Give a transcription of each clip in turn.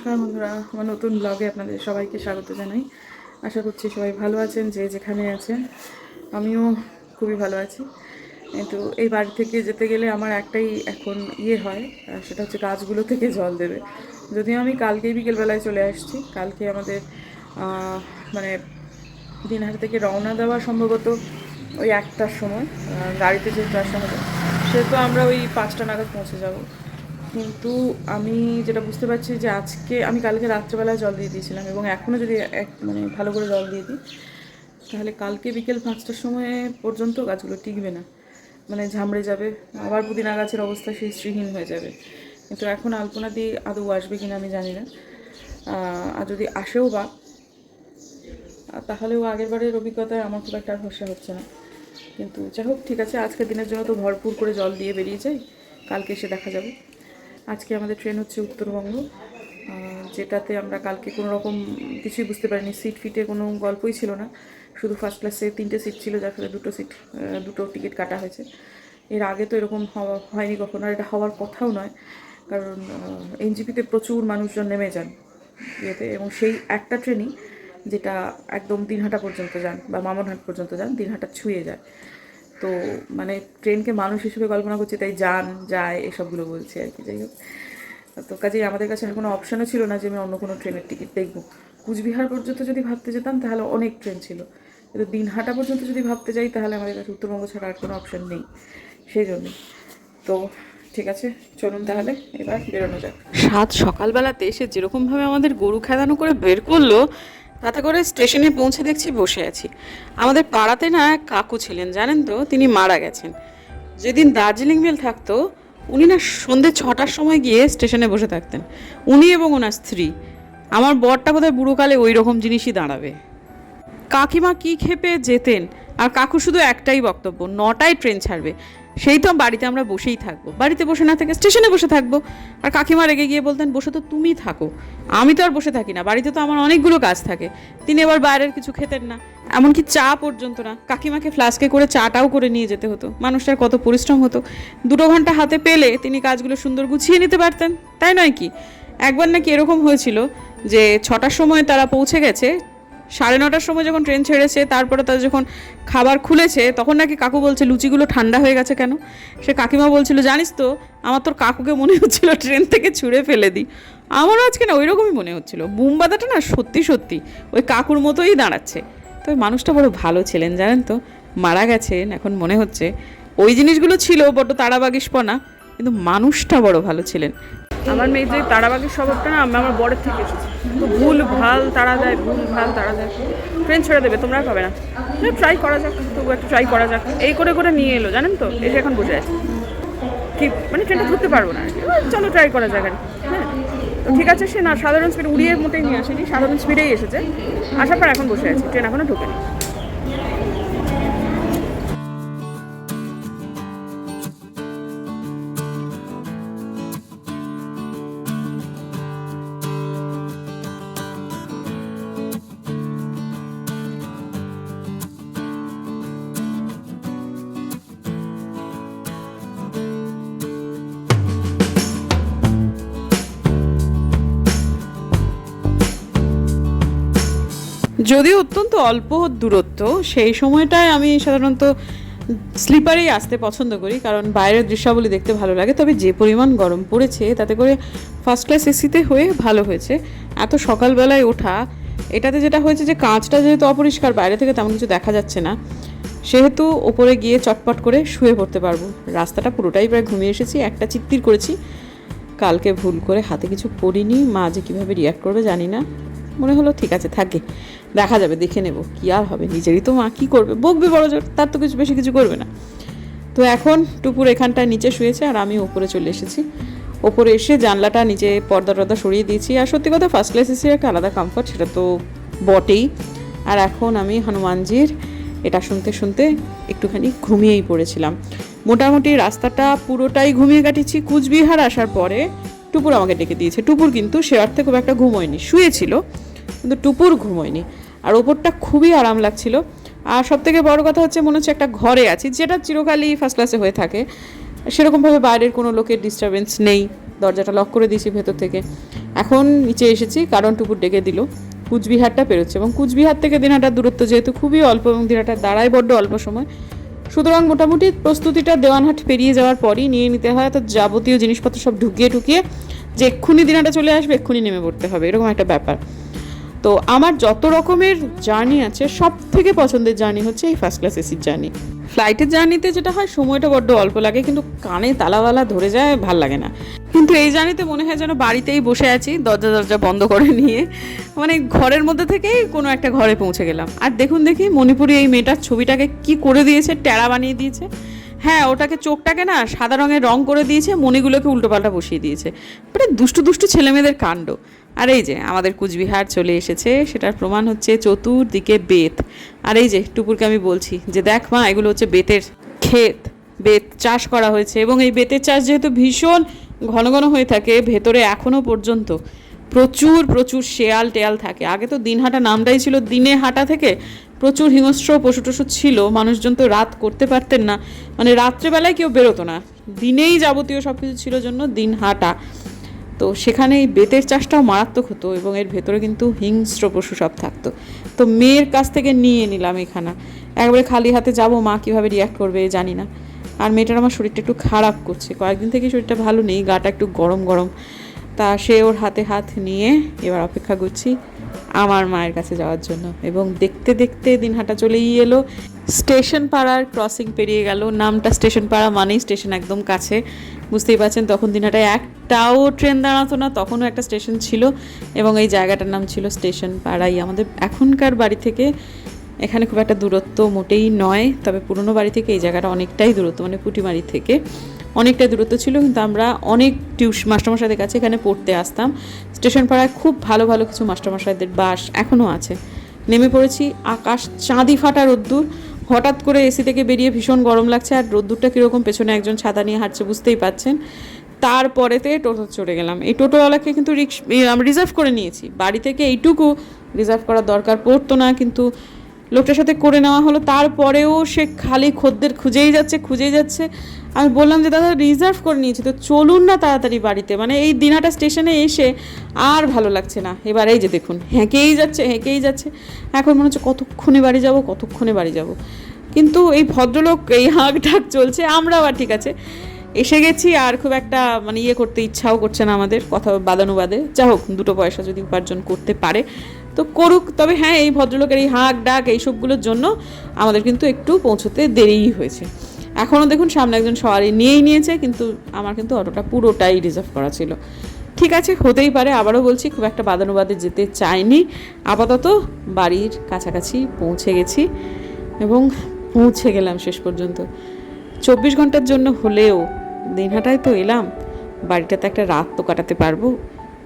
নমস্কার বন্ধুরা, আমার নতুন ব্লগে আপনাদের সবাইকে স্বাগত জানাই। আশা করছি সবাই ভালো আছেন, যে যেখানে আছেন, আমিও খুবই ভালো আছি। কিন্তু এই বাড়ি থেকে যেতে গেলে আমার একটাই এখন ইয়ে হয় সেটা হচ্ছে গাছগুলো থেকে জল দেবে। যদিও আমি কালকেই বিকেলবেলায় চলে আসছি, কালকে আমাদের মানে দিনহাটা থেকে রওনা দেওয়া সম্ভবত ওই একটার সময় গাড়িতে যেহেতু আসা হবে, সেহেতু আমরা ওই পাঁচটা নাগাদ পৌঁছে যাব। কিন্তু আমি যেটা বুঝতে পারছি যে আজকে আমি কালকে রাত্রেবেলায় জল দিয়ে দিয়েছিলাম এবং এখনও যদি এক মানে ভালো করে জল দিয়ে দিই, তাহলে কালকে বিকেল পাঁচটার সময় পর্যন্ত গাছগুলো টিকবে না। মানে ঝামড়ে যাবে, আবার পুদিনা গাছের অবস্থা সেই শ্রীহীন হয়ে যাবে। কিন্তু এখন আলপনা দিয়ে আদৌ আসবে কিনা আমি জানি না। আর যদি আসেও বা তাহলেও আগের বারের অভিজ্ঞতায় আমার খুব একটা ভরসা হচ্ছে না। কিন্তু যাই হোক, ঠিক আছে, আজকের দিনের জন্য তো ভরপুর করে জল দিয়ে বেরিয়ে যাই, কালকে এসে দেখা যাবে। আজকে আমাদের ট্রেন হচ্ছে উত্তরবঙ্গ যেটাতে আমরা কালকে কোনো রকম কিছুই বুঝতে পারিনি। সিট ফিটে কোনো গল্পই ছিল না। শুধু ফার্স্ট ক্লাসে তিনটে সিট ছিল, যার ফলে দুটো সিট দুটো টিকিট কাটা হয়েছে। এর আগে তো এরকম হওয়া হয়নি কখনো, আর এটা হওয়ার কথাও নয়। কারণ এনজিপিতে প্রচুর মানুষজন নেমে যান ইয়েতে, এবং সেই একটা ট্রেনই যেটা একদম দিনহাটা পর্যন্ত যান বা মামনহাট পর্যন্ত যান, দিনহাটা ছুঁয়ে যায়। তো মানে ট্রেনকে মানুষ হিসেবে কল্পনা করছে, তাই যান, যায়, এসবগুলো বলছি আর কি, যাই হোক। তো কাজেই আমাদের কাছে কোনো অপশনও ছিল না যে আমি অন্য কোনো ট্রেনের টিকিট দেখব। কুচবিহার পর্যন্ত যদি ভাবতে যেতাম, তাহলে অনেক ট্রেন ছিল। কিন্তু দিনহাটা পর্যন্ত যদি ভাবতে যাই, তাহলে আমাদের কাছে উত্তরবঙ্গ ছাড়া আর কোনো অপশন নেই। সেই জন্য। তো ঠিক আছে, চলুন তাহলে, এবার বেরোনো যাক। সাত সকালবেলাতে এসে যেরকমভাবে আমাদের গরু খেদানো করে বের করল তাতে করে স্টেশনে পৌঁছে দেখছি বসে আছি। আমাদের পাড়াতে না এক কাকু ছিলেন, জানেন তো? তিনি মারা গেছেন। যেদিন দার্জিলিং মেল থাকতো, উনি না সন্ধ্যে ছটার সময় গিয়ে স্টেশনে বসে থাকতেন। উনি এবং ওনার স্ত্রী। আমার বরটা বোধহয় বুড়োকালে ওই রকম জিনিসই দাঁড়াবে। কাকিমা কি খেপে যেতেন, আর কাকু শুধু একটাই বক্তব্য, নটায় ট্রেন ছাড়বে। সেই তো বাড়িতে আমরা বসেই থাকব। বাড়িতে বসে না থেকে স্টেশনে বসে থাকব। আর কাকিমা রেগে গিয়ে বলতেন, বসে তো তুমি থাকো। আমি তো আর বসে থাকি না। বাড়িতে তো আমার অনেকগুলো কাজ থাকে। তিনি এবার বাইরের কিছু খেতেন না। এমনকি চা পর্যন্ত না। কাকিমাকে ফ্লাস্কে করে চাটাও করে নিয়ে যেতে হতো। মানুষটার কত পরিশ্রম হতো। দুটো ঘণ্টা হাতে পেলে তিনি কাজগুলো সুন্দর গুছিয়ে নিতে পারতেন। তাই নয় কি? একবার নাকি এরকম হয়েছিল যে ছটার সময় তারা পৌঁছে গেছে সাড়ে নটার সময় যখন ট্রেন ছেড়েছে, তারপরে তাদের যখন খাবার খুলেছে, তখন নাকি কাকু বলছে, লুচিগুলো ঠান্ডা হয়ে গেছে কেন? সে কাকিমা বলছিল, জানিস তো, আমার তোর কাকুকে মনে হচ্ছিল ট্রেন থেকে ছুঁড়ে ফেলে দিই। আমারও আজকে না ওই রকমই মনে হচ্ছিল। বুমবাদাটা না সত্যি সত্যি, ওই কাকুর মতোই দাঁড়াচ্ছে। তো ওই মানুষটা বড় ভালো ছিলেন, জানেন তো, মারা গেছেন, এখন মনে হচ্ছে। ওই জিনিসগুলো ছিল বড্ড তাড়াবাগিসপনা, কিন্তু মানুষটা বড় ভালো ছিলেন। আমার মেয়ের যে তাড়াবাগের স্বভাবটা না আমার বরের থেকে এসেছে। তো ভুল ভালো তারা দেয়, ভুল ভালো তারা দেয়। ট্রেন ছেড়ে দেবে, তোমরা পাবে না। ট্রাই করা যাক তবু একটু ট্রাই করা যাক। এই করে করে নিয়ে এলো, জানেন তো? এসে এখন বসে আছে। কি মানে ট্রেনটা ধরতে পারব না। চলো ট্রাই করা যাক আর হ্যাঁ তো ঠিক আছে, সে না, সাধারণ স্পিড উড়িয়ে মোটেই নিয়ে আসেনি, সাধারণ স্পিডেই এসেছে। আসার পর এখন বসে আছে ট্রেন এখনও ঢোকেনি। যদিও অত্যন্ত অল্প দূরত্ব, সেই সময়টায় আমি সাধারণত স্লিপারেই আসতে পছন্দ করি, কারণ বাইরের দৃশ্যাবলী দেখতে ভালো লাগে। তবে যে পরিমাণ গরম পড়েছে, তাতে করে ফার্স্ট ক্লাস এসিতে হয়ে ভালো হয়েছে। এত সকালবেলায় ওঠা, এটাতে যেটা হয়েছে যে কাঁচটা যেহেতু অপরিষ্কার, বাইরে থেকে তেমন কিছু দেখা যাচ্ছে না। সেহেতু ওপরে গিয়ে চটপট করে শুয়ে পড়তে পারব। রাস্তাটা পুরোটাই প্রায় ঘুমিয়ে এসেছি, একটা চিত্তির করেছি। কালকে ভুল করে হাতে কিছু করিনি, মা যে কীভাবে রিয়াক্ট করবে জানি না। মনে হলো, ঠিক আছে, থাকে, দেখা যাবে, দেখে নেব, কি আর হবে, নিজেরই তো মা, কী করবে, বকবে বড় জোর, তার তো কিছু, বেশি কিছু করবে না। তো এখন টুপুর এখানটায় নিচে শুয়েছে, আর আমি ওপরে চলে এসেছি। ওপরে এসে জানলাটা নিচে পর্দা টর্দা সরিয়ে দিয়েছি, আর সত্যি কথা ফার্স্ট ক্লাস এসে একটা আলাদা কমফর্ট সেটা তো বটেই। আর এখন আমি হনুমানজির, এটা শুনতে শুনতে একটুখানি ঘুমিয়েই পড়েছিলাম। মোটামুটি রাস্তাটা পুরোটাই ঘুমিয়ে কাটিয়েছি, কুচবিহার আসার পরে টুপুর আমাকে ডেকে দিয়েছে। টুপুর কিন্তু সে অর্থে খুব একটা ঘুমোয়নি, শুয়েছিল, কিন্তু টুপুর ঘুমোয়নি। আর ওপরটা খুবই আরাম লাগছিল। আর সব থেকে বড় কথা হচ্ছে মনে হচ্ছে একটা ঘরে আছি, যেটা চিরকালই ফার্স্ট ক্লাসে হয়ে থাকে। সেরকমভাবে বাইরের কোনো লোকের ডিস্টারবেন্স নেই। দরজাটা লক করে দিয়েছি ভেতর থেকে। এখন নিচে এসেছি, কারণ টুকুর ডেকে দিল। কুচবিহারটা পেরোচ্ছে এবং কুচবিহার থেকে দিনহাটার দূরত্ব যেহেতু খুবই অল্প এবং দিনহাটার দাঁড়ায় বড্ড অল্প সময় সুতরাং মোটামুটি প্রস্তুতিটা দেওয়ানহাট পেরিয়ে যাওয়ার পরই নিয়ে নিতে হয়। তো যাবতীয় জিনিসপত্র সব ঢুকিয়ে ঢুকিয়ে যে এক্ষুনি দিনাটা চলে আসবে, এক্ষুনি নেমে পড়তে হবে, এরকম একটা ব্যাপার। তো আমার যত রকমের জার্নি আছে সব থেকে পছন্দের জার্নি হচ্ছে এই ফার্স্ট ক্লাস এসির জার্নি। ফ্লাইটের জার্নিতে যেটা হয়, সময়টা বড্ড অল্প লাগে, কিন্তু কানে তালাওয়ালা ধরে যায়, ভালো লাগে না। কিন্তু এই জার্নিতে মনে হয় যেন বাড়িতেই বসে আছি, দরজা দরজা বন্ধ করে নিয়ে। মানে ঘরের মধ্যে থেকেই কোনো একটা ঘরে পৌঁছে গেলাম। আর দেখুন দেখি মণিপুরি এই মেয়েটার ছবিটাকে কি করে দিয়েছে, টেরা বানিয়ে দিয়েছে। হ্যাঁ ওটাকে চোখটাকে না সাদা রঙের রং করে দিয়েছে, মণিগুলোকে উল্টোপাল্টা বসিয়ে দিয়েছে। মানে দুষ্টু দুষ্টু ছেলেমেয়েদের কাণ্ড। আর এই যে আমাদের কুচবিহার চলে এসেছে, সেটার প্রমাণ হচ্ছে চতুর্দিকে বেত। আর এই যে টুপুরকে আমি বলছি যে দেখ মা, এগুলো হচ্ছে বেতের ক্ষেত। বেত চাষ করা হয়েছে এবং এই বেতের চাষ যেহেতু ভীষণ ঘন ঘন হয়ে থাকে, ভেতরে এখনও পর্যন্ত প্রচুর প্রচুর শেয়াল টেয়াল থাকে। আগে তো দিনহাটা নামটাই ছিল দিনে হাঁটা থেকে প্রচুর হিংস্র পশু টশু ছিল, মানুষজন তো রাত করতে পারতেন না। মানে রাত্রেবেলায় কেউ বেরোতো না। দিনেই যাবতীয় সব কিছু ছিল জন্য দিন হাঁটা। তো সেখানে এই বেতের চাষটাও মারাত্মক হতো এবং এর ভেতরে কিন্তু হিংস্র পশু সব থাকতো। তো মেয়ের কাছ থেকে নিয়ে নিলাম এখানা। একবারে খালি হাতে যাব, মা কীভাবে রিয়াক্ট করবে জানি না। আর মেয়েটার আমার শরীরটা একটু খারাপ করছে। কয়েকদিন থেকে শরীরটা ভালো নেই, গাটা একটু গরম গরম। তা সে ওর হাতে হাত নিয়ে এবার অপেক্ষা করছি আমার মায়ের কাছে যাওয়ার জন্য। এবং দেখতে দেখতে দিনহাটা চলেই এলো। স্টেশন পাড়ার ক্রসিং পেরিয়ে গেল। নামটা স্টেশন পাড়া মানেই স্টেশন একদম কাছে। বুঝতেই পারছেন, তখন দিনহাটায় একটাও ট্রেন দাঁড়াতো না, তখনও একটা স্টেশন ছিল। এবং এই জায়গাটার নাম ছিল স্টেশন পাড়াই। আমাদের এখনকার বাড়ি থেকে এখানে খুব একটা দূরত্ব মোটেই নয়, তবে পুরনো বাড়ি থেকে এই জায়গাটা অনেকটাই দূরত্ব মানে পুটিমারি থেকে। অনেকটাই দূরত্ব ছিল, কিন্তু আমরা অনেক টিউশ, মাস্টারমশাইদের কাছে এখানে পড়তে আসতাম। স্টেশন পাড়ায় খুব ভালো ভালো কিছু মাস্টারমশাইদের বাস এখনও আছে। নেমে পড়েছি, আকাশ চাঁদি ফাটা রোদ্দুর। হঠাৎ করে এসি থেকে বেরিয়ে ভীষণ গরম লাগছে, আর রোদ্দুরটা কীরকম পেছনে একজন ছাতা নিয়ে হাঁটছে বুঝতেই পাচ্ছেন। তারপরেতে টোটো চড়ে গেলাম। এই টোটোওয়ালাকে কিন্তু রিক্স রিজার্ভ করে নিয়েছি। বাড়ি থেকে এইটুকু রিজার্ভ করার দরকার পড়তো না, কিন্তু লোকটার সাথে করে নেওয়া হলো, তারপরেও সে খালি খদ্দের খুঁজেই যাচ্ছে খুঁজেই যাচ্ছে। আমি বললাম যে, দাদা রিজার্ভ করে নিয়েছি, তো চলুন না তাড়াতাড়ি বাড়িতে। মানে এই দিনাটা স্টেশনে এসে আর ভালো লাগছে না। এবার এই যে দেখুন, হেঁকেই যাচ্ছে হেঁকেই যাচ্ছে। এখন মনে হচ্ছে কতক্ষণে বাড়ি যাব, কতক্ষণে বাড়ি যাব। কিন্তু এই ভদ্রলোক, এই হাঁক ঢাক চলছে আমরা আবার ঠিক আছে। এসে গেছি, আর খুব একটা মানে ইয়ে করতে ইচ্ছাও করছে না আমাদের, কথা বাদানুবাদে। যা হোক, দুটো পয়সা যদি উপার্জন করতে পারে তো করুক, তবে হ্যাঁ এই ভদ্রলোকের এই হাঁক ডাক এইসবগুলোর জন্য আমাদের কিন্তু একটু পৌঁছতে দেরিই হয়েছে। এখনও দেখুন সামনে একজন সওয়ারি নিয়েই নিয়েছে, কিন্তু আমার কিন্তু অটোটা পুরোটাই রিজার্ভ করা ছিল। ঠিক আছে, হতেই পারে, আবারও বলছি, খুব একটা বাদানুবাদে যেতে চাইনি। আপাতত বাড়ির কাছাকাছি পৌঁছে গেছি এবং পৌঁছে গেলাম শেষ পর্যন্ত। চব্বিশ ঘণ্টার জন্য হলেও দিনহাটায় তো এলাম, বাড়িটাতে একটা রাত তো কাটাতে পারব।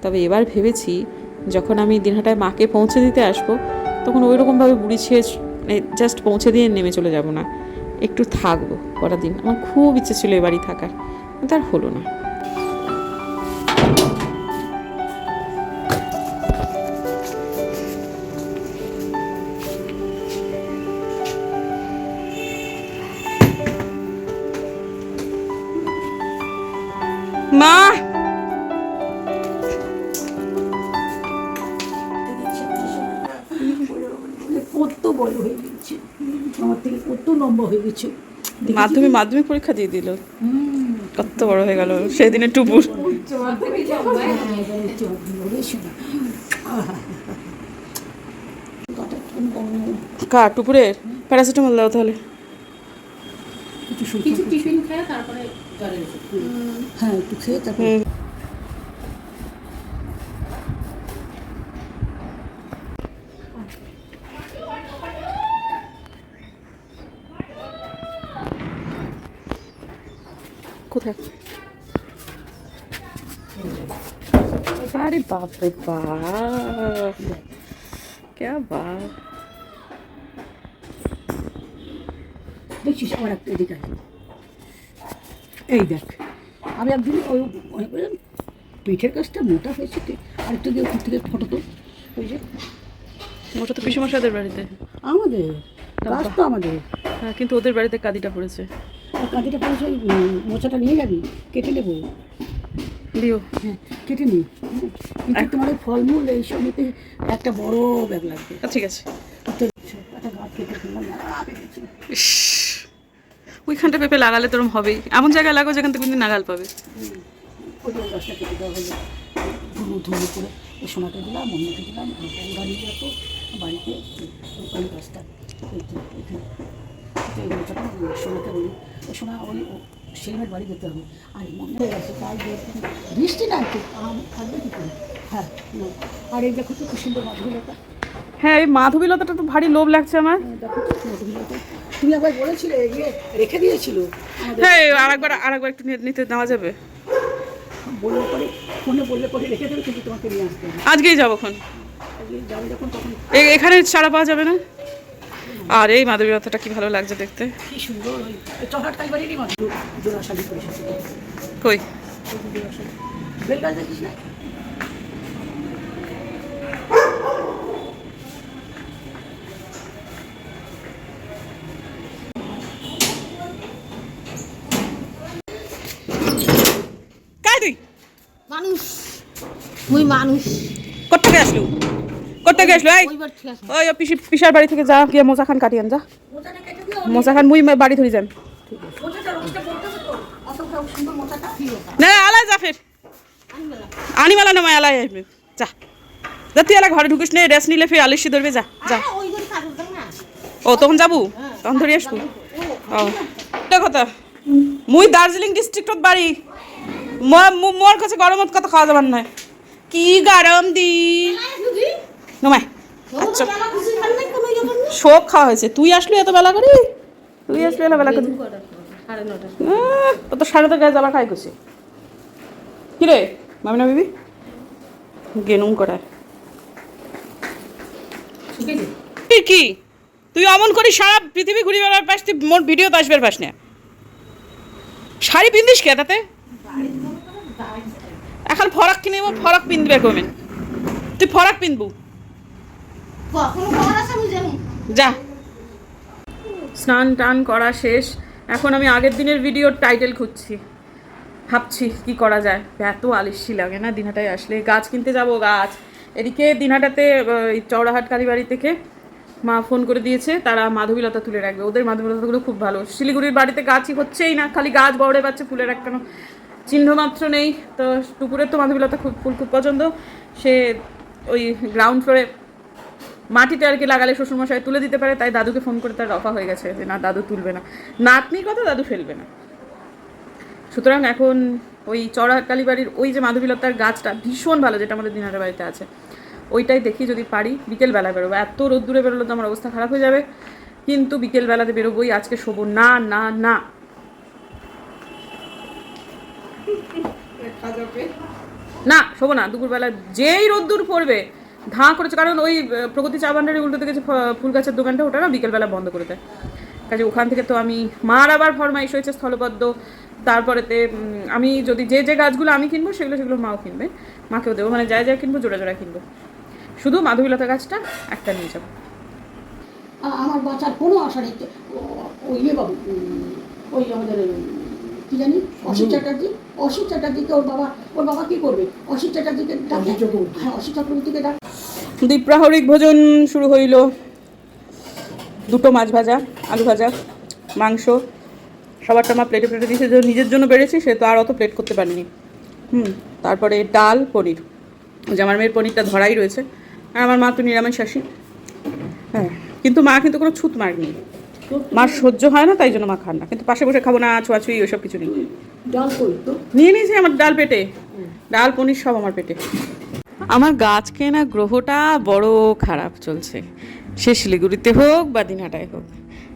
তবে এবার ভেবেছি যখন আমি দিনহাটায় মাকে পৌঁছে দিতে আসব, তখন ওই রকমভাবে বুড়ি ছেয়ে জাস্ট পৌঁছে দিয়ে নেমে চলে যাব না। একটু থাকব কটা দিন। আমার খুব ইচ্ছে ছিল এ বাড়ি থাকার। কিন্তু আর হলো না। মাধ্যমিক মাধ্যমিক পরীক্ষা দিয়ে দিল। কত বড় হয়ে গেল। সেদিনে টুপুর। কা টুপুরের? প্যারাসিটামল দাও তাহলে। কিছু টিফিন খেয়ে তারপরে হ্যাঁ একটু খেয়ে তারপরে থাক। আরে বাপ রে বাপ। কে বাপ। দেখছিস আমার একটা এদিকে এই দেখ আমি একদিন ওই মনে করলাম পিঠের কাজটা মোটা হয়েছে তুই আর তুই ওখান থেকে ফটো তো ওই যে। মোটা তো পিসুমশাদের বাড়িতে। আমাদের? কাজ তো আমাদের। হ্যাঁ কিন্তু ওদের বাড়িতে কাদিটা পড়েছে। আর কাঁদিটা পরে সেই মোচাটা নিয়ে যাবি কেটে নেব। দিও। হ্যাঁ কেটে নিই হ্যাঁ, কিন্তু তোমার ওই ফলমূল এইসব নিতে একটা বড় ব্যাগ লাগবে। আচ্ছা, ঠিক আছে। একটা গাছ কেটে ফেললাম ইস, ওইখানটা পেঁপে লাগালে তোরম হবেই। এমন জায়গায় লাগাও যেখান থেকে কিন্তু নাগাল পাবে। ওই গাছটা কেটে দেওয়া হলো। ধুলো ধুলো করে ওই সোনাকে দিলাম অন্যকে দিলাম বাড়িতে ওই গাছটা এই। তো বাড়ি যেতে হবে আর মনে হয়ে গেছে তাই বৃষ্টি না একটু আম থাকবে কি করে হ্যাঁ আর এই দেখো তো কি সুন্দর মাধুরীলতা হ্যাঁ এই মাধবীলতাটা তো ভারী লোভ লাগছে আমার। তুমি একবার বলেছিলে রেখে দিয়েছিল হ্যাঁ আরেকবার আরেকবার একটু নিতে নেওয়া যাবে। বললে পরে ফোনে বললে পরে রেখে দেবে কিন্তু তোমাকে নিয়ে আসতে আজকেই যাব এখন। এখানে ছাড়া পাওয়া যাবে না? আর এই মাধবীলতাটা কি ভালো লাগছে দেখতে? কি সুন্দর কই? মানুষ। মুই মানুষ। আসলু কোথেকে আসলু? ওইবার ঠিক আছে ওই পিসি পিসার বাড়ি থেকে যা, গিয়ে মোজা খান কাটিয়ান যা। মোজা খান, মুই বাড়ি ধরি যান না আলাই যা ফের। আনিমালা নমায় আলাই আসবে যা। যা, তুই এলা ঘরে ঢুকিস নে, রেস্ট নিলে ফের আলিশি ধরবে, যা যা। না ও, তখন যাব? তখন ধরে আসব? ও। এটা কথা। মুই দার্জিলিং ডিস্ট্রিক্টত বাড়ি। মোর কাছে গরমত কথা খাওয়া যাবার নয় কি গরম দি নমায় আচ্ছা। সব খাওয়া হয়েছে। তুই আসলি এত বেলা করে তুই আসলি এত বেলা করে সাড়ে ও তো সাড়ে তো গায়ে জ্বালা খাই করছে কি রে মামিনা বিবি? গেনুম করায়। তুই কি? তুই অমন করি সারা পৃথিবী ঘুরি বেড়ার পাশ তুই মোর ভিডিও তো আসবে পাস না। শাড়ি পিন্দিস কে তাতে? এখন ফরাক কিনে ফরাক পিনবে কমেন তুই ফরাক পিনবু কখনো খবর আছে আমি জানি যা। স্নান টান করা শেষ। এখন আমি আগের দিনের ভিডিওর টাইটেল খুঁজছি। ভাবছি কি করা যায়। এত আলিশি লাগে না দিনহাটায় আসলে। গাছ কিনতে যাব, গাছ। এদিকে দিনহাটাতে চৌড়াহাট কালীবাড়ি থেকে মা ফোন করে দিয়েছে। তারা মাধবীলতা তুলে রাখবে। ওদের মাধবীলতাগুলো খুব ভালো। শিলিগুড়ির বাড়িতে গাছই হচ্ছেই না। খালি গাছ বড়ে পাচ্ছে ফুলের একখানো চিহ্ন মাত্র নেই। তো টুকুরের তো মাধবীলতা খুব, ফুল খুব পছন্দ। সে ওই গ্রাউন্ড ফ্লোরে মাটিতে আর কি লাগালে শ্বশুরমশাই তুলে দিতে পারে তাই দাদুকে ফোন করে তার রফা হয়ে গেছে যে না দাদু তুলবে না। নাতনির কথা দাদু ফেলবে না। সুতরাং এখন ওই চড়া কালীবাড়ির ওই যে মাধবীলতার গাছটা ভীষণ ভালো যেটা আমাদের দিনারের বাড়িতে আছে ওইটাই দেখি যদি পারি বিকেলবেলা বেরোবো। এত রোদ্দুরে বেরোলে তো আমার অবস্থা খারাপ হয়ে যাবে। কিন্তু বিকেলবেলাতে বেরোবোই আজকে শোবো না না না। না শোবো না দুপুরবেলা যেই রোদ্দুর পড়বে ধাঁ করেছে। কারণ ওই প্রগতি চা ভান্ডারের উল্টো থেকে ফুল গাছের দোকানটা ওটা না বিকেলবেলা বন্ধ করে দেয়। কাজে ওখান থেকে তো আমি মার আবার ফরমাইশ হয়েছে স্থলবদ্ধ। তারপরেতে আমি যদি যে যে গাছগুলো আমি কিনবো সেগুলো সেগুলো মাও কিনবে মাকেও দেবো। মানে যা যা কিনবো জোড়া জোড়া কিনবো। শুধু মাধবীলতা গাছটা একটা নিয়ে যাব। আমার বাচ্চার কোনো আশা নেই। ওই ইয়ে বাবু ওই আমাদের কি জানি অসিত চ্যাটার্জি। অসিত চ্যাটার্জিকে ওর বাবা ওর বাবা কি করবে? অসিত চ্যাটার্জিকে ডাকে। হ্যাঁ অসিত চক্রবর্তীকে ডাক। দ্বীপ্রাহরিক ভোজন শুরু হইল। দুটো মাছ ভাজা আলু ভাজা মাংস। সবারটা আমার প্লেটে প্লেটে দিয়েছে যে নিজের জন্য বেড়েছি সে তো আর অত প্লেট করতে পারিনি। হুম তারপরে ডাল পনির। যে আমার মেয়ের পনিরটা ধরাই রয়েছে। আর আমার মা তো নিরামিষ আসি। হ্যাঁ কিন্তু মা কিন্তু কোনো ছুত মারেনি। মার সহ্য হয় না তাই জন্য মা খান না। কিন্তু পাশে বসে খাব না ছোঁয়াছুঁই ওইসব কিছু নেই। ডাল করি তো? নিয়ে নিয়েছি আমার ডাল পেটে। ডাল পনির সব আমার পেটে। আমার গাছ কেনা গ্রহটা বড় খারাপ চলছে। সে শিলিগুড়িতে হোক বা দিনহাটায় হোক।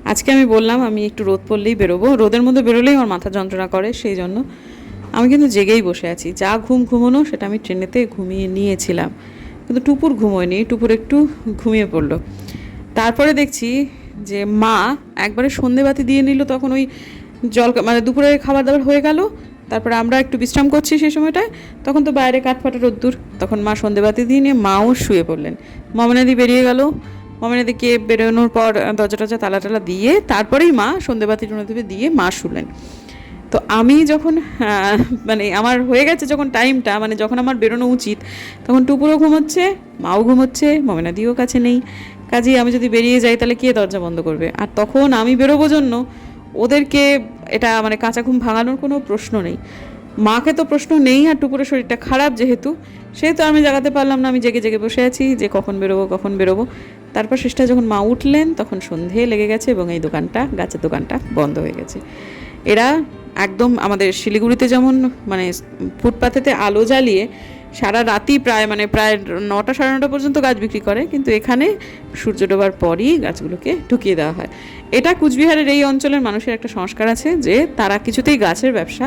আজকে আমি বললাম, আমি একটু রোদ পড়লেই বেরোবো। রোদের মধ্যে বেরোলেই আমার মাথা যন্ত্রণা করে সেই জন্য। আমি কিন্তু জেগেই বসে আছি। যা ঘুম ঘুমোনো, সেটা আমি ট্রেনেতে ঘুমিয়ে নিয়েছিলাম। কিন্তু টুপুর ঘুমোয়নি। টুপুর একটু ঘুমিয়ে পড়ল। তারপরে দেখছি যে মা একবারে সন্ধেবাতি দিয়ে নিল, তখন ওই জল মানে দুপুরের খাবার দাবার হয়ে গেল। তারপরে আমরা একটু বিশ্রাম করছি সেই সময়টায়, তখন তো বাইরে কাঠফাটা রোদ্দুর, তখন মা সন্ধেবাতি দিয়ে নিয়ে মাও শুয়ে পড়লেন। মমনাদি বেরিয়ে গেল। মমনাদিকে বেরোনোর পর দরজা টরজা তালা টালা দিয়ে তারপরেই মা সন্ধেবাতি টুনাদিবে দিয়ে মা শুলেন। তো আমি যখন মানে আমার হয়ে গেছে যখন টাইমটা মানে যখন আমার বেরোনো উচিত, তখন টুপুরও ঘুমোচ্ছে, মাও ঘুমোচ্ছে, মমিনাদিও কাছে নেই। কাজেই আমি যদি বেরিয়ে যাই, তাহলে কে দরজা বন্ধ করবে? আর তখন আমি বেরোবো জন্য ওদেরকে এটা মানে কাঁচা ঘুম ভাঙানোর কোনো প্রশ্ন নেই। মাকে তো প্রশ্ন নেই আর টুপুরের শরীরটা খারাপ যেহেতু, সেহেতু আমি জাগাতে পারলাম না, আমি জেগে জেগে বসে আছি যে কখন বেরোবো কখন বেরোবো। তারপর শেষটা যখন মা উঠলেন, তখন সন্ধে লেগে গেছে এবং এই দোকানটা, গাছের দোকানটা বন্ধ হয়ে গেছে। এরা একদম আমাদের শিলিগুড়িতে যেমন মানে ফুটপাথেতে আলো জ্বালিয়ে সারা রাতি প্রায় মানে প্রায় নটা সাড়ে নটা পর্যন্ত গাছ বিক্রি করে, কিন্তু এখানে সূর্য ডোবার পরই গাছগুলোকে ঢুকিয়ে দেওয়া হয়। এটা কুচবিহারের এই অঞ্চলের মানুষের একটা সংস্কার আছে যে তারা কিছুতেই গাছের ব্যবসা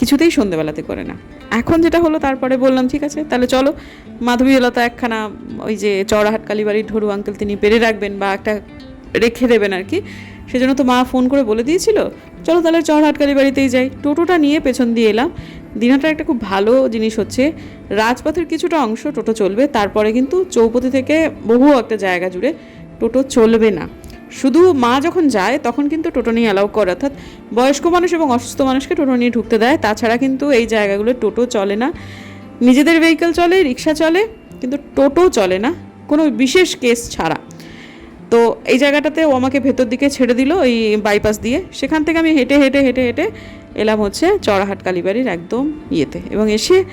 কিছুতেই সন্ধেবেলাতে করে না। এখন যেটা হলো, তারপরে বললাম, ঠিক আছে, তাহলে চলো, মাধবীলতা একখানা ওই যে চড়াহাট কালীবাড়ির ঢরু আঙ্কেল তিনি পেরে রাখবেন বা একটা রেখে দেবেন আর কি। সেজন্য তো মা ফোন করে বলে দিয়েছিল, চলো তাহলে চড়হাট কালীবাড়িতেই যাই। টোটোটা নিয়ে পেছন দিয়ে এলাম। দিনাটার একটা খুব ভালো জিনিস হচ্ছে, রাজপথের কিছুটা অংশ টোটো চলবে, তারপরে কিন্তু চৌপতি থেকে বহু একটা জায়গা জুড়ে টোটো চলবে না। শুধু মা যখন যায়, তখন কিন্তু টোটো নিয়ে অ্যালাউ করে, অর্থাৎ বয়স্ক মানুষ এবং অসুস্থ মানুষকে টোটো নিয়ে ঢুকতে দেয়, তাছাড়া কিন্তু এই জায়গাগুলো টোটো চলে না। নিজেদের ভেহিকেল চলে, রিক্সা চলে, কিন্তু টোটো চলে না, কোনো বিশেষ কেস ছাড়া। তো এই জায়গাটাতে ও আমাকে ভেতর দিকে ছেড়ে দিল ওই বাইপাস দিয়ে। সেখান থেকে আমি হেঁটে হেঁটে হেঁটে হেঁটে এলাম হচ্ছে চড়াহাট কালীবাড়ির একদম ইয়েতে। এবং এসে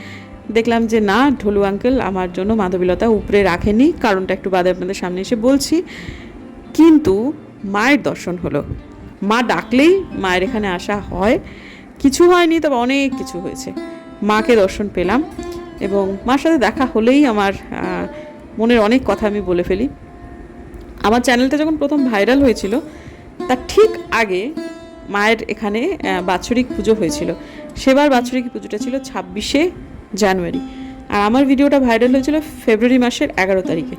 দেখলাম যে, না, ঢোলু আঙ্কেল আমার জন্য মাধবীলতা উপরে রাখেনি। কারণটা একটু বাদে আপনাদের সামনে এসে বলছি। কিন্তু মায়ের দর্শন হলো। মা ডাকলেই মায়ের এখানে আসা হয়। কিছু হয়নি, তবে অনেক কিছু হয়েছে। মাকে দর্শন পেলাম এবং মার সাথে দেখা হলেই আমার মনের অনেক কথা আমি বলে ফেলি। আমার চ্যানেলটা যখন প্রথম ভাইরাল হয়েছিল তার ঠিক আগে মায়ের এখানে বাৎসরিক পুজো হয়েছিল। সেবার বাৎসরিক পুজোটা ছিল ছাব্বিশে জানুয়ারি। আর আমার ভিডিওটা ভাইরাল হয়েছিল ফেব্রুয়ারি মাসের এগারো তারিখে।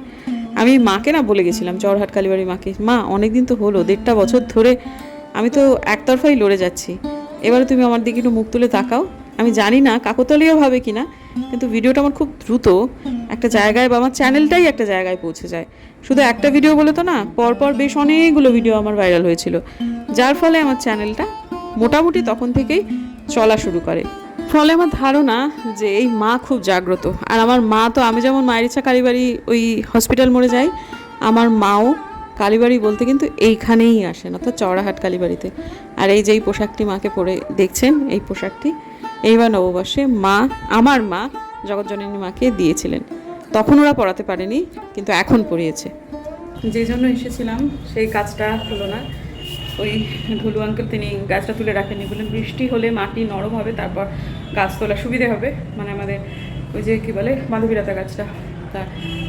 আমি মাকে না বলে গেছিলাম চরহাট কালীবাড়ি মাকে, মা অনেক দিন তো হলো, দেড়টা বছর ধরে আমি তো একতরফাই লড়ে যাচ্ছি। এবারে তুমি আমার দিকে একটু মুখ তুলে তাকাও। আমি জানি না কাকতলীয় ভাবে কিনা কিন্তু ভিডিওটা আমার খুব দ্রুত একটা জায়গায় বা আমার চ্যানেলটাই একটা জায়গায় পৌঁছে যায়। শুধু একটা ভিডিও বলে তো না, পরপর বেশ অনেকগুলো ভিডিও আমার ভাইরাল হয়েছিল। যার ফলে আমার চ্যানেলটা মোটামুটি তখন থেকেই চলা শুরু করে। ফলে আমার ধারণা যে এই মা খুব জাগ্রত। আর আমার মা তো, আমি যেমন মায়ের ইচ্ছা কালীবাড়ি ওই হসপিটাল মোড়ে যাই, আমার মাও কালীবাড়ি বলতে কিন্তু এইখানেই আসেন, অর্থাৎ চওড়াহাট কালীবাড়িতে। আর এই যে এই পোশাকটি মাকে পরে দেখছেন, এই পোশাকটি এইবার নববর্ষে মা, আমার মা জগৎজননী মাকে দিয়েছিলেন। তখন ওরা পড়াতে পারেনি, কিন্তু এখন পড়িয়েছে। যে জন্য এসেছিলাম, সেই কাজটা হলো না। ওই ঢুলু আঙ্কেল তিনি গাছটা তুলে রাখেননি বললেন বৃষ্টি হলে মাটি নরম হবে, তারপর গাছ তোলা সুবিধে হবে। মানে আমাদের ওই যে কী বলে, মাধবীলতা গাছটা। তা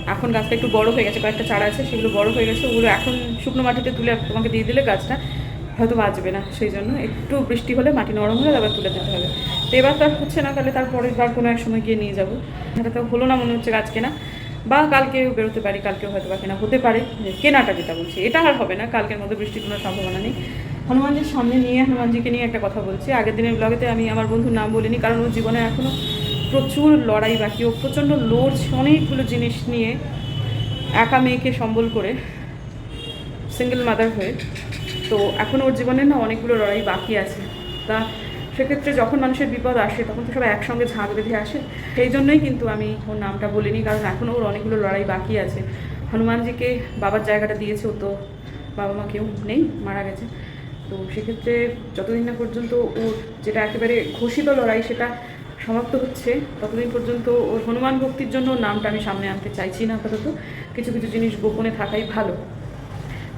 এখন গাছটা একটু বড় হয়ে গেছে, কয়েকটা চারা আছে, সেগুলো বড় হয়ে গেছে, ওগুলো এখন শুকনো মাটিতে তুলে তোমাকে দিয়ে দিলে গাছটা। হয়তো বাঁচবে না, সেই জন্য একটু বৃষ্টি হলে মাটি নরম হলে তারপর তুলে দিতে হবে। তো এবার তো আর হচ্ছে না, তাহলে তারপরে বার কোনো এক সময় গিয়ে নিয়ে যাব। এটা তো হলো না মনে হচ্ছে গাছ কেনা বা কালকে বেরোতে পারি, কালকে হয়তো বা কেনা হতে পারে কেনাটা যেটা বলছি, এটা আর হবে না, কালকের মধ্যে বৃষ্টির কোনো সম্ভাবনা নেই। হনুমানজির সামনে নিয়ে, হনুমানজিকে নিয়ে একটা কথা বলছি, আগের দিনের ব্লগেতে আমি আমার বন্ধুর নাম বলিনি, কারণ ওর জীবনে এখনও প্রচুর লড়াই বাকি, ও প্রচণ্ড লড়ছে অনেকগুলো জিনিস নিয়ে, একা মেয়েকে সম্বল করে সিঙ্গেল মাদার হয়ে। তো এখন ওর জীবনে না অনেকগুলো লড়াই বাকি আছে। তা সেক্ষেত্রে যখন মানুষের বিপদ আসে, তখন তো সবাই একসঙ্গে ঝাঁক বেঁধে আসে। সেই জন্যই কিন্তু আমি ওর নামটা বলিনি, কারণ এখনও ওর অনেকগুলো লড়াই বাকি আছে। হনুমানজিকে বাবার জায়গাটা দিয়েছে ও তো, বাবা মা কেউ নেই, মারা গেছে। তো সেক্ষেত্রে যতদিন না পর্যন্ত ওর যেটা একেবারে ঘোষিত লড়াই সেটা সমাপ্ত হচ্ছে, ততদিন পর্যন্ত ওর হনুমান ভক্তির জন্য নামটা আমি সামনে আনতে চাইছি না আপাতত। কিছু কিছু জিনিস গোপনে থাকাই ভালো।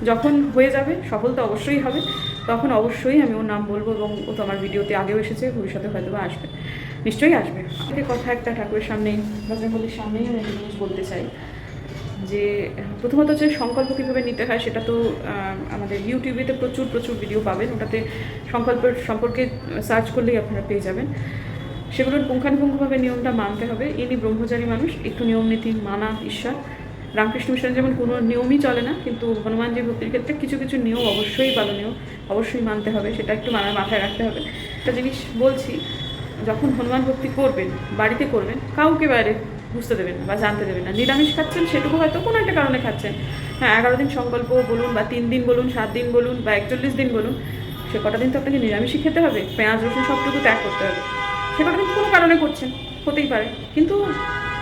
যখন হয়ে যাবে, সফল তো অবশ্যই হবে, তখন অবশ্যই আমি ওর নাম বলব এবং ও তো আমার ভিডিওতে আগেও এসেছে, ভবিষ্যতে হয়তো বা আসবে। নিশ্চয়ই আসবে। আমাকে কথা একটা ঠাকুরের সামনেই বজরঙ্গলির সামনেই আমি একটা জিনিস বলতে চাই। যে, প্রথমত যে সংকল্প কীভাবে নিতে হয় সেটা তো আমাদের ইউটিউবেতে প্রচুর প্রচুর ভিডিও পাবেন। ওটাতে সংকল্পের সম্পর্কে সার্চ করলেই আপনারা পেয়ে যাবেন। সেগুলোর পুঙ্খানুপুঙ্খভাবে নিয়মটা মানতে হবে। ইনি ব্রহ্মচারী মানুষ, একটু নিয়ম নীতি মানা ঈশ্বর। রামকৃষ্ণ মিশন যেমন কোনো নিয়মই চলে না, কিন্তু হনুমানজি ভক্তির ক্ষেত্রে কিছু কিছু নিয়ম অবশ্যই পালনীয়, অবশ্যই মানতে হবে, সেটা একটু মানার মাথায় রাখতে হবে। একটা জিনিস বলছি, যখন হনুমান ভক্তি করবেন, বাড়িতে করবেন, কাউকে বাইরে বুঝতে দেবেন না বা জানতে দেবেন না। নিরামিষ খাচ্ছেন, সেটুকু হয়তো কোনো একটা কারণে খাচ্ছেন। হ্যাঁ এগারো দিন সংকল্প বলুন বা তিন দিন বলুন, সাত দিন বলুন বা একচল্লিশ দিন বলুন, সে কটা দিন তো আপনাকে নিরামিষই খেতে হবে, পেঁয়াজ, রসুন সবটুকু ত্যাগ করতে হবে। সে কটা দিন কোনো কারণে করছেন, হতেই পারে। কিন্তু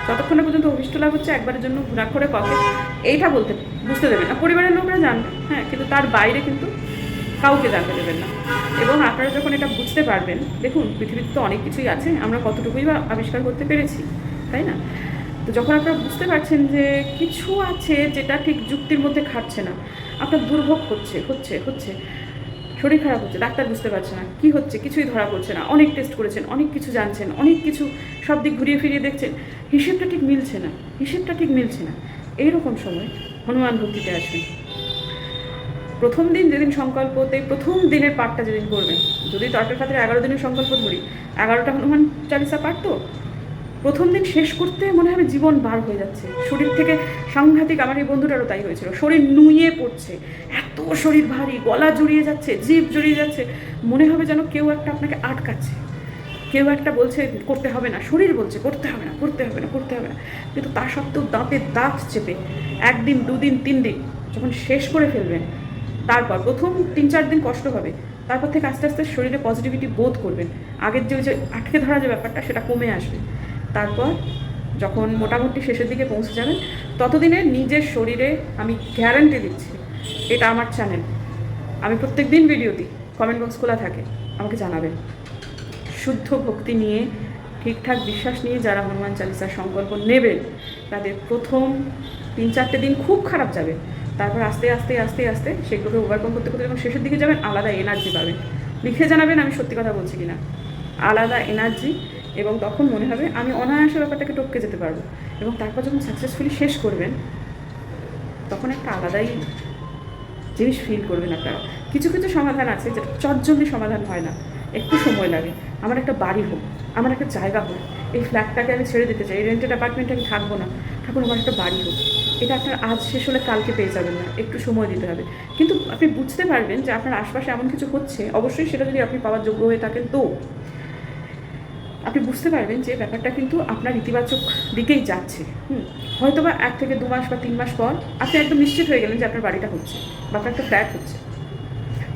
যতক্ষণ না পর্যন্ত অভিষ্ট লাভ হচ্ছে, একবারের জন্য রাগ করে কাউকে এইটা বলতে বুঝতে দেবেন না। পরিবারের লোকরা জানবে হ্যাঁ কিন্তু তার বাইরে কিন্তু কাউকে জানতে দেবেন না। এবং আপনারা যখন এটা বুঝতে পারবেন, দেখুন, পৃথিবীতে তো অনেক কিছুই আছে, আমরা কতটুকুই বা আবিষ্কার করতে পেরেছি, তাই না? তো যখন আপনারা বুঝতে পারছেন যে কিছু আছে যেটা ঠিক যুক্তির মধ্যে খাটছে না, আপনার দুর্ভোগ হচ্ছে হচ্ছে হচ্ছে শরীর খারাপ হচ্ছে, ডাক্তার বুঝতে পারছে না, কি হচ্ছে, কিছুই ধরা পড়ছে না, অনেক টেস্ট করেছেন, অনেক কিছু জানছেন, অনেক কিছু সব দিক ঘুরিয়ে ফিরিয়ে দেখছেন, হিসেবটা ঠিক মিলছে না, হিসেবটা ঠিক মিলছে না। এইরকম সময় হনুমান ভক্তিতে আসবেন। প্রথম দিন যেদিন সংকল্পতে, প্রথম দিনের পাঠটা যেদিন করবেন, যদি তর্কের খাতে এগারো দিনের সংকল্প ধরি, এগারোটা হনুমান চালিসা পাঠ তো? প্রথম দিন শেষ করতে মনে হবে জীবন বার হয়ে যাচ্ছে। শরীর থেকে সাংঘাতিক আমার এই বন্ধুটারও তাই হয়েছিল। শরীর নুয়ে পড়ছে। এত শরীর ভারী, গলা জড়িয়ে যাচ্ছে, জিভ জড়িয়ে যাচ্ছে। মনে হবে যেন কেউ একটা আপনাকে আটকাচ্ছে। কেউ একটা বলছে, করতে হবে না। শরীর বলছে, করতে হবে না, করতে হবে না, করতে হবে না। কিন্তু তা সত্ত্বেও দাঁতে দাঁত চেপে একদিন, দুদিন, তিন দিন যখন শেষ করে ফেলবেন, তারপর প্রথম তিন, চার দিন কষ্ট হবে। তারপর থেকে আস্তে আস্তে শরীরে পজিটিভিটি বোধ করবেন। আগের যে ওই যে আটকে ধরা যে ব্যাপারটা, সেটা কমে আসবে। তারপর যখন মোটামুটি শেষের দিকে পৌঁছে যাবেন, ততদিনে নিজের শরীরে আমি গ্যারান্টি দিচ্ছি, এটা আমার চ্যানেল আমি প্রত্যেক দিন ভিডিও দিই কমেন্ট বক্স খোলা থাকে, আমাকে জানাবেন। শুদ্ধ ভক্তি নিয়ে, ঠিকঠাক বিশ্বাস নিয়ে যারা হনুমান চালিসার সংকল্প নেবেন, তাদের প্রথম তিন চারটে দিন খুব খারাপ যাবে। তারপর আস্তে আস্তে আস্তে আস্তে সেগুলোকে ওভারকম করতে করতে যখন শেষের দিকে যাবেন, আলাদা এনার্জি পাবেন। লিখে জানাবেন আমি সত্যি কথা বলছি কিনা। আলাদা এনার্জি এবং তখন মনে হবে আমি অনায়াসে ব্যাপারটাকে টপকে যেতে পারব। এবং তারপর যখন সাকসেসফুলি শেষ করবেন, তখন একটা আলাদাই জিনিস ফিল করবেন আপনারা। কিছু কিছু সমাধান আছে যেটা চটজলদি সমাধান হয় না। একটু সময় লাগে। আমার একটা বাড়ি হোক, আমার একটা জায়গা হোক, এই ফ্ল্যাটটাকে আমি ছেড়ে দিতে চাই রেন্টেড অ্যাপার্টমেন্টে আমি থাকব না। ঠাকুর, আমার একটা বাড়ি হোক। এটা আপনার আজ শেষ হলে কালকে পেয়ে যাবেন না। একটু সময় দিতে হবে। কিন্তু আপনি বুঝতে পারবেন যে আপনার আশপাশে এমন কিছু হচ্ছে, অবশ্যই সেটা যদি আপনি পাওয়ার যোগ্য হয়ে থাকেন তো। আপনি বুঝতে পারবেন যে ব্যাপারটা কিন্তু আপনার ইতিবাচক দিকেই যাচ্ছে। হুম হয়তো বা এক থেকে দু মাস বা তিন মাস পর আপনি একদম নিশ্চিত হয়ে গেলেন যে আপনার বাড়িটা হচ্ছে বা আপনার একটা ফ্ল্যাট হচ্ছে।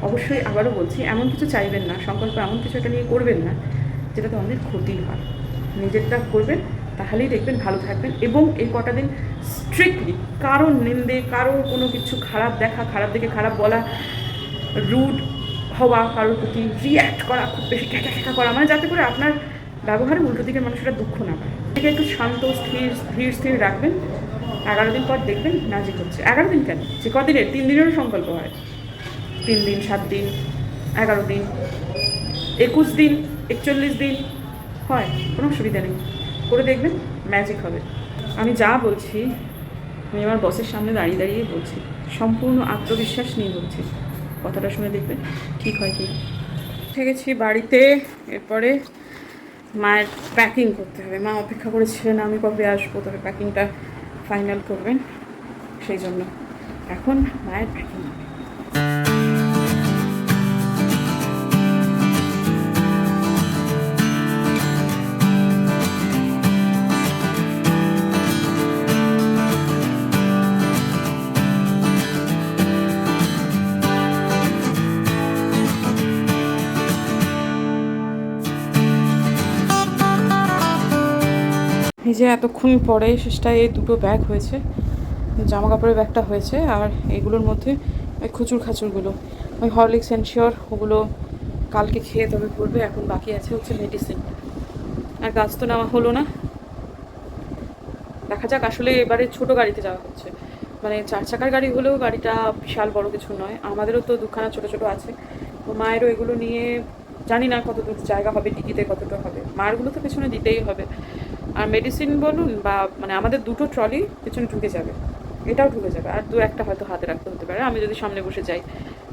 অবশ্যই আবারও বলছি, এমন কিছু চাইবেন না, সংকল্প এমন কিছু একটা নিয়ে করবেন না, যেটাতে অনেক ক্ষতি হয়। নিজেরটা করবেন, তাহলেই দেখবেন ভালো থাকবেন এবং এই কটা দিন স্ট্রিক্টলি কারও নিন্দে কারও কোনো কিছু খারাপ দেখা, খারাপ দেখে খারাপ বলা রুড হওয়া, কারোর প্রতি রিয়্যাক্ট করা, খুব বেশি ক্যাকা ক্যাকা করা মানে যাতে করে আপনার ব্যবহারে উল্টো দিকের মানুষরা দুঃখ না পায়। একটু শান্ত, স্থির, ধীর, স্থির রাখবেন, এগারো দিন পর দেখবেন নাজিক হচ্ছে। এগারো দিন কেন? যে কদিনের তিন দিনেরও সংকল্প হয়। তিন দিন, সাত দিন, এগারো দিন, একুশ দিন, একচল্লিশ দিন, হয়, কোনো অসুবিধা নেই। করে দেখবেন ম্যাজিক হবে। আমি যা বলছি, আমি আমার বসের সামনে দাঁড়িয়ে দাঁড়িয়ে বলছি। সম্পূর্ণ আত্মবিশ্বাস নিয়ে বলছি। কথাটা শুনে দেখবেন ঠিক হয় কি উঠে গেছি বাড়িতে, এরপরে মায়ের প্যাকিং করতে হবে। মা অপেক্ষা করেছিলেন আমি কবে আসব? তবে প্যাকিংটা ফাইনাল করবেন। সেই জন্য এখন মায়ের প্যাকিং যে এতক্ষণ পরে শেষটায় এই দুটো ব্যাগ হয়েছে জামা কাপড়ের ব্যাগটা হয়েছে আর এগুলোর মধ্যে ওই খুচুর খাচুরগুলো, ওই হরলিক্স এনশিওর ওগুলো কালকে খেয়ে তবে পড়বে, এখন বাকি আছে হচ্ছে মেডিসিন আর গাছ তো নেওয়া হলো না। দেখা যাক, আসলে এবারে ছোট গাড়িতে যাওয়া হচ্ছে। মানে চার চাকার গাড়ি হলেও গাড়িটা বিশাল বড় কিছু নয়। আমাদেরও তো দুখানা ছোট ছোট আছে। তো মায়েরও এগুলো নিয়ে জানি না কত দূর জায়গা হবে টিকিতে কতটা হবে। মায়েরগুলো তো পেছনে দিতেই হবে। আর মেডিসিন বলুন বা মানে আমাদের দুটো ট্রলি পেছনে ঢুকে যাবে। এটাও ঢুকে যাবে। আর দু একটা হয়তো হাতে রাখতে হতে পারে। আমি যদি সামনে বসে যাই,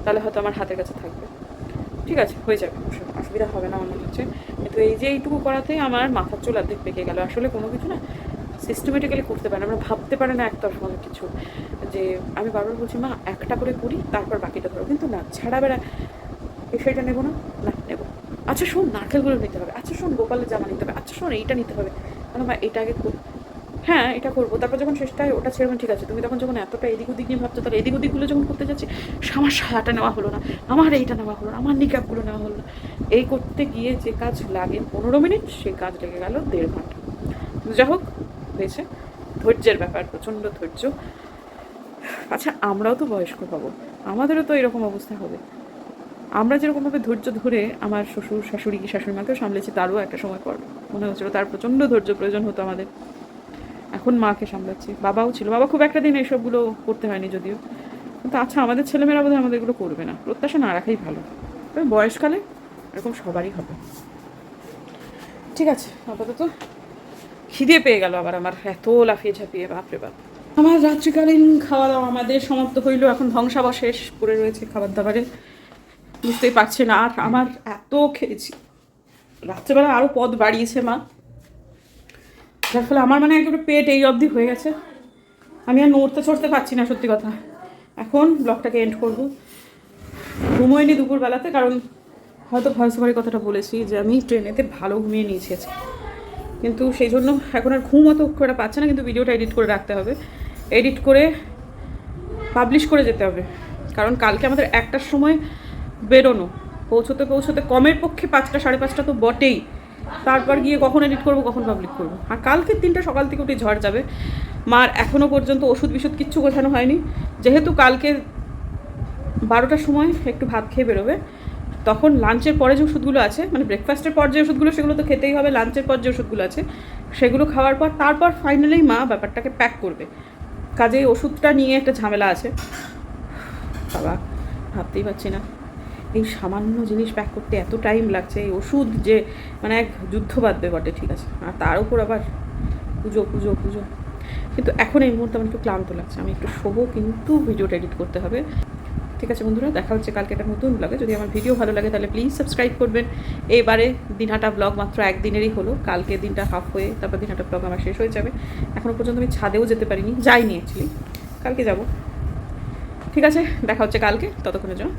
তাহলে হয়তো আমার হাতের কাছে থাকবে। ঠিক আছে, হয়ে যাবে। অসুবিধা হবে না মনে হচ্ছে। কিন্তু এই যে এইটুকু করাতেই আমার মাথার চুল অর্ধেক পেকে গেল। আসলে কোনো কিছু না সিস্টেমেটিক্যালি করতে পারে আমরা ভাবতে পারে না একতরফা অনেক কিছু। যে আমি বারবার বলছি, মা, একটা করে করি, তারপর বাকিটা ধরো। কিন্তু না, ছাড়া বেড়া শাড়িটা নেব না? না, নেব। আচ্ছা শোন, নারকেলগুলো নিতে হবে। আচ্ছা শোন, গোপালের জামা নিতে হবে। আচ্ছা শোন, এইটা নিতে হবে। মা এটা আগে হ্যাঁ এটা করব। তারপর যখন শেষটায় ওটা ছেড়ে ঠিক আছে। তুমি তখন যখন এতটা এদিক ওদিক নিয়ে ভাবছ, তাহলে এদিক ওদিকগুলো যখন করতে যাচ্ছি, আমার সায়াটা নেওয়া হলো না, আমার এইটা নেওয়া হলো না, আমার নিকাপগুলো নেওয়া হলো না। এই করতে গিয়ে যে কাজ লাগে, পনেরো মিনিট, সেই কাজ লেগে গেল দেড় ঘণ্টা। যা হোক, হয়েছে। ধৈর্যের ব্যাপার, প্রচণ্ড ধৈর্য। আচ্ছা আমরাও তো বয়স্ক হব। আমাদেরও তো এরকম অবস্থা হবে। আমরা যেরকমভাবে ধৈর্য ধরে আমার শ্বশুর, শাশুড়ি শাশুড়ি মাকেও সামলেছি, তারও একটা সময় পর মনে হচ্ছিল তার প্রচণ্ড ধৈর্য প্রয়োজন হতো আমাদের। এখন মাকে সামলাচ্ছি। বাবাও ছিল। বাবা খুব একটা দিন এইসবগুলো করতে হয়নি যদিও। কিন্তু আচ্ছা আমাদের ছেলেমেয়েরা বোধহয় আমাদের এগুলো করবে না। প্রত্যাশা না রাখাই ভালো। তবে বয়সকালে এরকম সবারই হবে। ঠিক আছে, আপাতত খিদে পেয়ে গেল আবার আমার। এত লাফিয়ে ঝাঁপিয়ে, বাপরে বাপ। আমার রাত্রিকালীন খাওয়া দাওয়া আমাদের সমাপ্ত হইল। এখন ধ্বংসাবশেষ পড়ে রয়েছে খাবার দাবারে বুঝতেই পারছে না। আর আমার এত খেয়েছি। রাত্রেবেলা আরও পদ বাড়িয়েছে মা। যার ফলে আমার মানে একেবারে পেট এই অবধি হয়ে গেছে। আমি আর নড়তে চড়তে পারছি না, সত্যি কথা। এখন ব্লগটাকে এন্ড করব। ঘুমোয়নি দুপুরবেলাতে, কারণ হয়তো ভয়েস ওভারের কথাটা বলেছি যে আমি ট্রেনেতে ভালো ঘুমিয়ে নিয়েছি কিন্তু সেই জন্য এখন আর ঘুম অত করে পাচ্ছে না, কিন্তু ভিডিওটা এডিট করে রাখতে হবে। এডিট করে পাবলিশ করে যেতে হবে। কারণ কালকে আমাদের একটার সময় বেরোনো। পৌঁছতে পৌঁছতে কমের পক্ষে পাঁচটা, সাড়ে পাঁচটা তো বটেই। তারপর গিয়ে কখন এডিট করব, কখন পাবলিক করব। আর কালকের দিনটা সকাল থেকে উঠে ঝড় যাবে। মার এখনও পর্যন্ত ওষুধ বিষুধ কিচ্ছু গোছানো হয়নি। যেহেতু কালকে বারোটার সময় একটু ভাত খেয়ে বেরোবে, তখন লাঞ্চের পরে যে ওষুধগুলো আছে মানে ব্রেকফাস্টের পর যে ওষুধগুলো, সেগুলো তো খেতেই হবে লাঞ্চের পর যে ওষুধগুলো আছে, সেগুলো খাওয়ার পর তারপর ফাইনালি মা ব্যাপারটাকে প্যাক করবে। কাজেই ওষুধটা নিয়ে একটা ঝামেলা আছে। বাবা, ভাবতেই পারছি না। এই সামান্য জিনিস প্যাক করতে এত টাইম লাগছে, এই ওষুধ যে মানে এক যুদ্ধ বাঁধবে বটে ঠিক আছে? আর তার উপর আবার পুজো পুজো পুজো। কিন্তু এখন এই মুহূর্তে আমার একটু ক্লান্ত লাগছে, আমি একটু শোবো, কিন্তু ভিডিওটা এডিট করতে হবে। ঠিক আছে বন্ধুরা, দেখা হচ্ছে কালকে একটা নতুন ব্লগে যদি আমার ভিডিও ভালো লাগে, তাহলে প্লিজ সাবস্ক্রাইব করবেন। এবারে দিনহাটা ব্লগ মাত্র একদিনেরই হলো। কালকে দিনটা হাফ হয়ে, তারপর দিনহাটা ব্লগ আমার শেষ হয়ে যাবে। এখনও পর্যন্ত আমি ছাদেও যেতে পারিনি, যাইনি অ্যাকচুয়ালি কালকে যাব। ঠিক আছে, দেখা হচ্ছে কালকে। ততক্ষণের জন্য।